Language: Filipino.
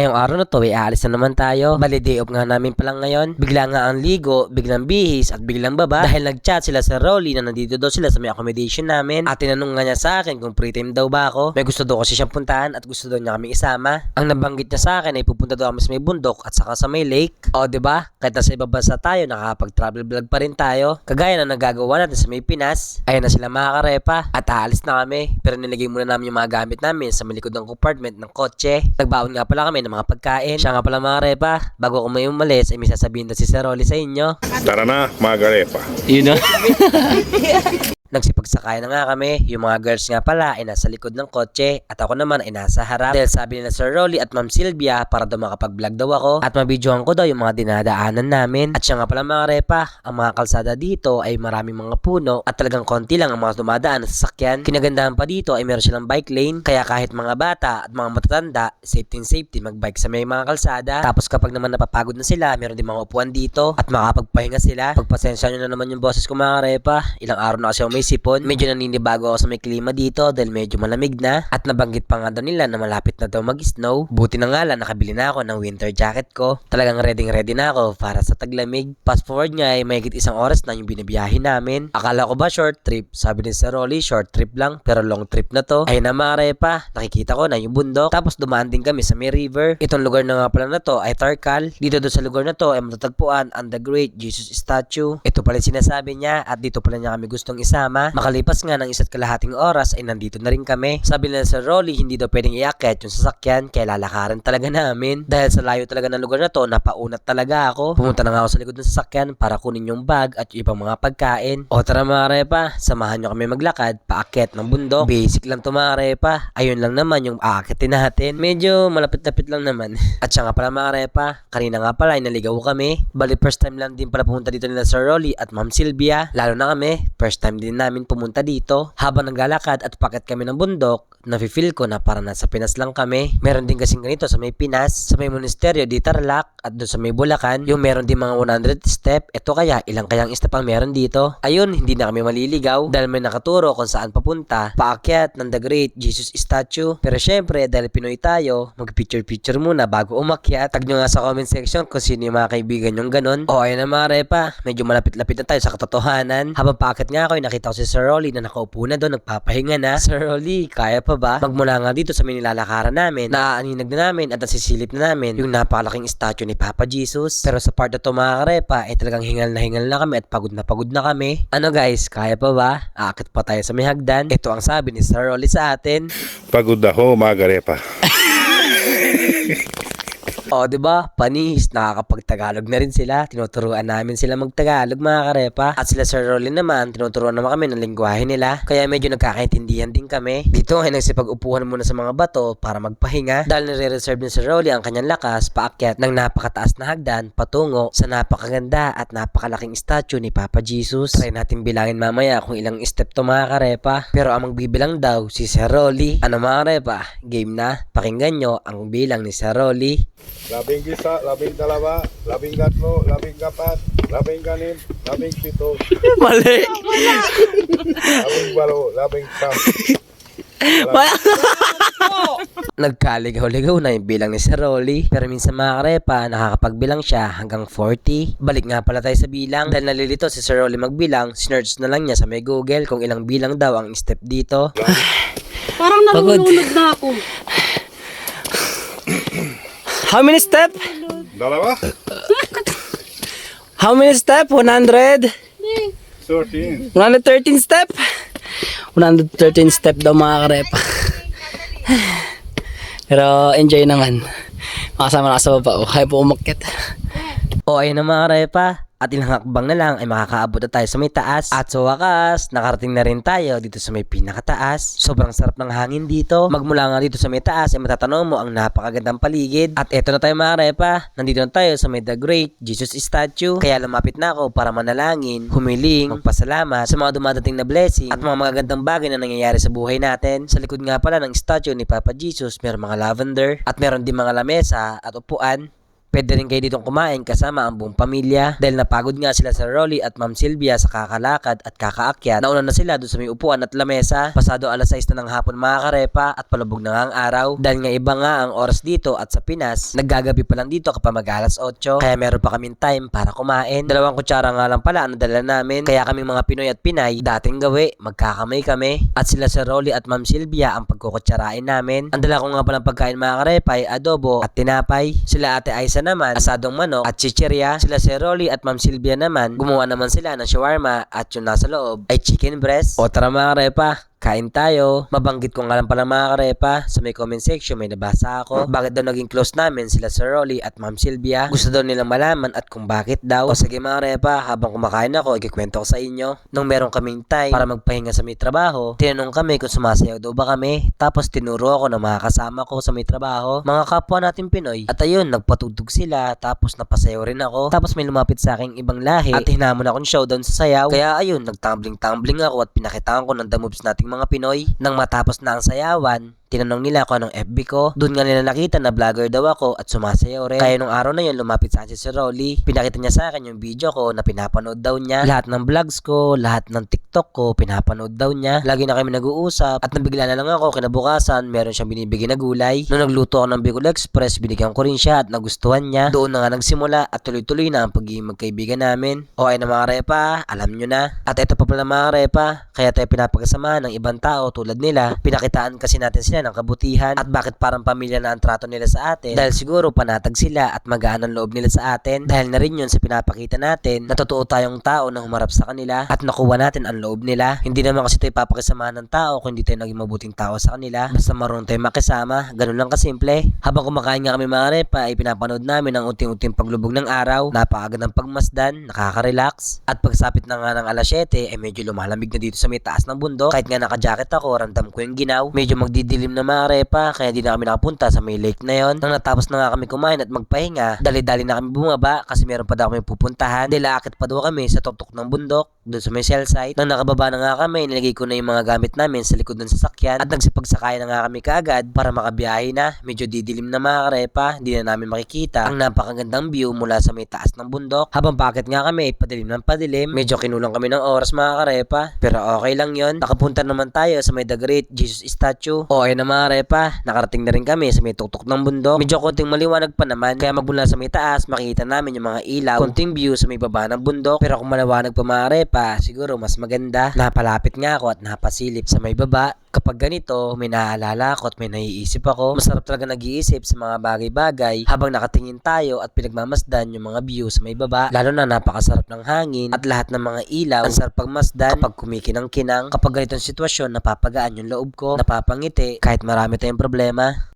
Ngayong araw na to, ay aalis na naman tayo. Bali, day off nga namin palang ngayon. Bigla nga ang ligo, biglang bihis, at biglang baba. Dahil nag-chat sila sa Rolly na nandito daw sila sa may accommodation namin. At tinanong nga niya sa akin kung free time daw ba ako. May gusto daw kasi siyang puntahan at gusto daw niya kami isama. Ang nabanggit niya sa akin ay pupunta daw kami sa may bundok at saka sa may lake. O, ba? Kahit nasa ibang bansa tayo, nakakapag-travel vlog pa rin tayo. Kagaya na nagagawa natin sa may Pinas. Ayun na sila mga karepa. At aalis na kami. Pero nilagay muna namin yung mga gamit namin sa malikod ng compartment ng kotse. Nagbaon nga pala kami ng mga pagkain. Siya nga pala mga repa. Bago ko may umalis, ay may sasabihin daw si Sir Rolly sa inyo. Tara na, mga garepa. Yun na. Nagsipagsakay na nga kami. Yung mga girls nga pala ay nasa likod ng kotse at ako naman ay nasa harap. Dahil sabi nila Sir Rolly at Ma'am Sylvia para daw makapag-vlog daw ako at mabidyohan ko daw yung mga dinadaanan namin. At siya nga pala mga repa, ang mga kalsada dito ay maraming mga puno at talagang konti lang ang mga dumadaan na sasakyan. Kinagandahan pa dito ay meron silang bike lane kaya kahit mga bata at mga matatanda, safety and safety magbike sa may mga kalsada. Tapos kapag naman napapagod na sila, meron din mga upuan dito at makapagpahinga sila. Pagpasensya nyo na naman yung boses ko mga repa. Ilang araw na kasi ako may sipon. Medyo naninibago ako sa may klima dito dahil medyo malamig na. At nabanggit pa nga daw nila na malapit na daw mag-snow. Buti na nga lang nakabili na ako ng winter jacket ko. Talagang ready ready na ako para sa taglamig. Fast forward nga ay mahigit isang oras na yung binabiyahe namin. Akala ko ba short trip? Sabi ni Sir Rolly, short trip lang pero long trip na to. Ay na mga repa, nakikita ko na yung bundok. Tapos dumaan din kami sa may river. Itong lugar na nga pala na to ay Tarkal. Dito doon sa lugar na to ay matatagpuan ang The Great Jesus Statue. Ito pala sinasabi niya at dito pala niya kami gustong isama. Makalipas nga ng isa't kalahating oras ay nandito na rin kami. Sabi nila sa Rolly hindi daw pwedeng iakyat yung sasakyan kaya lalakaran talaga namin. Dahil sa layo talaga ng lugar na to, napaunat talaga ako. Pumunta na nga ako sa likod ng sasakyan para kunin yung bag at yung ibang mga pagkain. O tara mga repa, samahan nyo kami maglakad paakyat ng bundok. Basic lang to mga repa. Ayun lang naman yung aakitin natin. Medyo malapit-lapit lang naman. At siya nga pala mga repa, kanina nga pala ay naligaw kami. Bali first time lang din pala pumunta dito nila Sir Rolly at Ma'am Sylvia. Lalo na kami, first time din namin pumunta dito. Habang naglalakad at paket kami ng bundok, nafe-feel ko na para nasa Pinas lang kami. Meron din kasing ganito sa may Pinas, sa may monasteryo di Tarlac at doon sa may Bulacan, yung meron din mga 100 step. Ito kaya, ilang kayang step ang meron dito? Ayun, hindi na kami maliligaw dahil may nakaturo kung saan papunta. Paakyat ng The Great Jesus Statue. Pero syempre, dahil Pinoy tayo, mag-picture-picture muna bago umakyat. Tag nyo nga sa comment section kung sino yung mga kaibigan yung ganun. O ayun na mga repa, medyo malapit-lapit na tayo sa katotohanan. Habang paakyat nga ako, ay nakita ko si Sir Rolly na nakaupo na doon, nagpapahinga na. Sir Rolly, kaya pa ba? Magmula nga dito sa may nilalakaran namin, naaaninag na namin at nasisilip na namin yung napakalaking statue ni Papa Jesus. Pero sa part na to mga karepa, ay talagang hingal na hingal na kami at pagod na pagod na kami. Ano guys, kaya pa ba? Aakit pa tayo sa may hagdan. Ito ang sabi ni Sir Rolly sa atin. Pagod ako, mga garepa. O, di ba? Panis, nakakapag-Tagalog na rin sila. Tinuturuan namin sila mag-Tagalog, mga karepa. At sila Sir Rolly naman, tinuturuan naman kami ng lingwahe nila. Kaya medyo nagkakaintindihan din kami. Dito ay nagsipag-upuhan muna sa mga bato para magpahinga. Dahil nire-reserve ni Sir Rolly ang kanyang lakas paakyat ng napakataas na hagdan patungo sa napakaganda at napakalaking statue ni Papa Jesus. Try natin bilangin mamaya kung ilang step to mga karepa. Pero ang magbibilang daw si Sir Rolly. Ano mga karepa? Game na? Pakinggan nyo ang bilang ni Sir Rolly. Labing isa, labing dalawa, labing tatlo, labing kapat, labing kanim, labing pito, Mali. labing walo, labing sam. Nagkaligaw-ligaw na yung bilang ni Sir Rolly. Pero minsan mga karepa, nakakapagbilang siya hanggang 40. Balik nga pala tayo sa bilang. Dahil nalilito si Sir Rolly magbilang, sinerch na lang niya sa may Google kung ilang bilang daw ang step dito. Parang nalulunod na ako. How many step? Dalawa? How many step? 100? 13. 113 step? 113 step daw mga karepa. Pero enjoy naman. Makasama na sa baba. Oh, kaya po umakyat. O ayun na mga karepa. At ilang hakbang na lang ay makakaabot na tayo sa may taas. At sa wakas, nakarating na rin tayo dito sa may pinakataas. Sobrang sarap ng hangin dito. Magmula nga dito sa may taas ay matatanaw mo ang napakagandang paligid. At eto na tayo mga repa. Nandito na tayo sa may The Great Jesus Statue. Kaya lumapit na ako para manalangin, humiling, magpasalamat sa mga dumadating na blessing at mga magagandang bagay na nangyayari sa buhay natin. Sa likod nga pala ng statue ni Papa Jesus, meron mga lavender at meron din mga lamesa at upuan Pwede rin kayo ditong kumain kasama ang buong pamilya dahil napagod nga sila sa Rolly at Ma'am Sylvia sa kakalakad at kakaakyat. Nauna na sila doon sa may upuan at lamesa. Pasado alas 6 na ng hapon mga karepa at palubog na nga ang araw. Dahil nga iba nga ang oras dito at sa Pinas, naggagabi pa lang dito kapag mag alas 8. Kaya meron pa kaming time para kumain. Dalawang kutsara nga lang pala ang nadala namin. Kaya kaming mga Pinoy at Pinay, dating gawi, magkakamay kami. At sila sa Rolly at Ma'am Sylvia ang pagkukutsarain namin. Ang dala ko nga palang pagkain mga karepa ay adobo at tinapay. Sila ate Aisa naman, asadong manok at chichirya. Sila si Rolly at Ma'am Sylvia naman, gumawa naman sila ng shawarma at yung nasa loob ay chicken breast. O tara mga karepa, Kain tayo. Mabanggit ko nga lang pala mga karepa, sa may comment section may nabasa ako. Bakit daw naging close namin sila Sir Rolly at Ma'am Sylvia? Gusto daw nilang malaman at kung bakit daw. O sige mga karepa, habang kumakain ako, ikikwento ko sa inyo. Nung meron kaming time para magpahinga sa may trabaho, tinanong kami kung sumasayaw daw ba kami. Tapos tinuro ako ng mga kasama ko sa may trabaho, mga kapwa natin Pinoy. At ayun, nagpatugtog sila, tapos napasayaw rin ako. Tapos may lumapit sa aking ibang lahi at hinamon akong showdown sa sayaw. Kaya ayun, nagtumbling-tumbling ako at pinakitaan ko ng the moves nating mga Pinoy. Nang matapos na ang sayawan, Tinanong nila kung anong FB ko. Doon nga nila nakita na vlogger daw ako at sumasayaw rin. Kaya nung araw na yun, lumapit sa akin si Rolly. Pinakita niya sa akin yung video ko na pinapanood daw niya. Lahat ng vlogs ko, lahat ng TikTok ko, pinapanood daw niya. Lagi na kami nag-uusap at nabigla na lang ako kinabukasan, meron siyang binibigyan na gulay. Nung nagluto ako ng Bicol Express, binigyan ko rin siya at nagustuhan niya. Doon na nga nagsimula at tuloy-tuloy na ang pagiging magkaibigan namin. Okay na mga repa, alam nyo na. At ito pa pala mga repa, kaya tayo pinapakasama ng ibang tao tulad nila. Pinakitaan kasi natin sila ng kabutihan at bakit parang pamilya na ang trato nila sa atin. Dahil siguro panatag sila at magaan ang loob nila sa atin. Dahil na rin yun sa pinapakita natin na totoo tayong tao na humarap sa kanila at nakuha natin ang loob nila. Hindi naman kasi tayo papakisamahan ng tao kung hindi tayo naging mabuting tao sa kanila. Basta marunong tayo makisama. Ganun lang kasimple. Habang kumakain nga kami mga repa ay pinapanood namin ang unting-unting paglubog ng araw. Napakaganda ng pagmasdan, nakaka-relax. At pagsapit na nga ng alas 7 ay medyo lumalamig na dito sa may taas ng bundok. Kahit nga naka-jacket ako, ramdam ko yung ginaw. Medyo magdidilim na mga repa kaya di na kami nakapunta sa may lake na yon. Nang natapos na nga kami kumain at magpahinga, dali-dali na kami bumaba kasi meron pa daw kami pupuntahan. Dilaakit pa daw kami sa tuktok ng bundok doon sa may cell site. Nang nakababa na nga kami, nilagay ko na yung mga gamit namin sa likod ng sasakyan at nagsipagsakay na nga kami kaagad para makabiyahe na. Medyo didilim na mga karepa, hindi na namin makikita ang napakagandang view mula sa may taas ng bundok. Habang pakit nga kami, padilim ng padilim, medyo kinulang kami ng oras mga karepa. Pero okay lang yon. Nakapunta naman tayo sa may The Great Jesus Statue. Okay na mga karepa, nakarating na rin kami sa may tuktok ng bundok. Medyo konting maliwanag pa naman, kaya magmula sa may taas, makikita namin yung mga ilaw, konting view sa may baba ng bundok. Pero kung maliwanag pa mga karepa, siguro mas maganda. Napalapit nga ako at napasilip sa may baba. Kapag ganito, may naaalala ako at may naiisip ako. Masarap talaga nag-iisip sa mga bagay-bagay habang nakatingin tayo at pinagmamasdan yung mga view sa may baba. Lalo na napakasarap ng hangin at lahat ng mga ilaw. Ang sarap pagmasdan kapag kumikinang-kinang. Kapag ganitong sitwasyon, napapagaan yung loob ko, napapangiti kahit marami tayong problema.